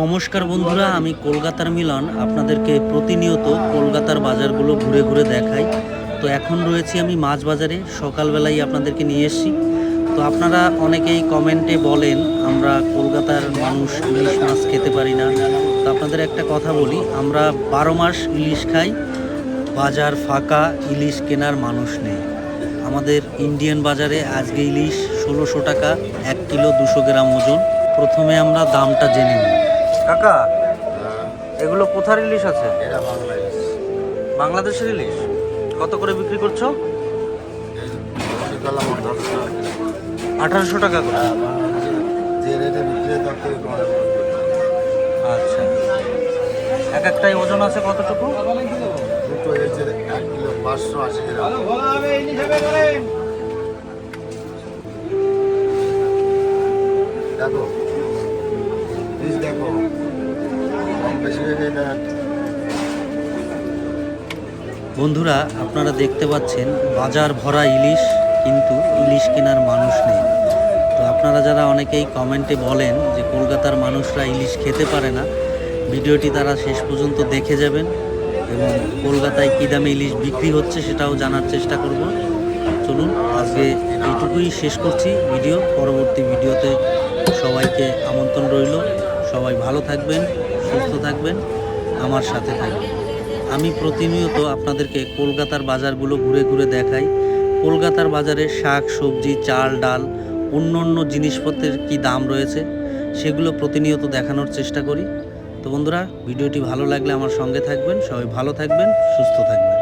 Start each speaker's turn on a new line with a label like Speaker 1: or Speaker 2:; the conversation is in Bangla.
Speaker 1: নমস্কার বন্ধুরা, আমি কলকাতার মিলন। আপনাদেরকে প্রতিনিয়ত কলকাতার বাজারগুলো ঘুরে ঘুরে দেখাই। তো এখন রয়েছি আমি মাছ বাজারে সকালবেলাই আপনাদেরকে নিয়ে এসেছি। তো আপনারা অনেকেই কমেন্টে বলেন, আমরা কলকাতার মানুষ ইলিশ মাছ খেতে পারি না। তো আপনাদের একটা কথা বলি, আমরা বারো মাস ইলিশ খাই, বাজার ফাঁকা, ইলিশ কেনার মানুষ নেই। আমাদের ইন্ডিয়ান বাজারে আজকে ইলিশ ষোলোশো টাকা, এক কিলো দুশো গ্রাম ওজন। প্রথমে আমরা দামটা জেনে নিই। কাকা এগুলো কোথার ইলিশ আছে?
Speaker 2: এটা বাংলাদেশ
Speaker 1: বাংলাদেশের ইলিশ? কত করে বিক্রি করছ?
Speaker 2: আঠারোশো টাকা
Speaker 1: আঠারোশো টাকা করে?
Speaker 2: হ্যাঁ।
Speaker 1: আচ্ছা। এক একটাই ওজন আছে কতটুকু?
Speaker 2: দুটো এক কিলো পাঁচশো আশি গ্রাম। দেখো
Speaker 1: বন্ধুরা, আপনারা দেখতে পাচ্ছেন, বাজার ভরা ইলিশ, কিন্তু ইলিশ কেনার মানুষ নেই। তো আপনারা যারা অনেকেই কমেন্টে বলেন যে কলকাতার মানুষরা ইলিশ খেতে পারে না, ভিডিওটি তারা শেষ পর্যন্ত দেখে যাবেন এবং কলকাতায় কী দামে ইলিশ বিক্রি হচ্ছে সেটাও জানার চেষ্টা করব। চলুন, আজকে এইটুকুই শেষ করছি ভিডিও। পরবর্তী ভিডিওতে সবাইকে আমন্ত্রণ রইল। সবাই ভালো থাকবেন, সুস্থ থাকবেন, আমার সাথে থাকবেন। আমি প্রতিনিয়ত আপনাদেরকে কলকাতার বাজারগুলো ঘুরে ঘুরে দেখাই। কলকাতার বাজারে শাক, সবজি, চাল, ডাল অন্য অন্য জিনিসপত্রের কি দাম রয়েছে, সেগুলো প্রতিনিয়ত দেখানোর চেষ্টা করি। তো বন্ধুরা, ভিডিওটি ভালো লাগলে আমার সঙ্গে থাকবেন, সবাই ভালো থাকবেন, সুস্থ থাকবেন।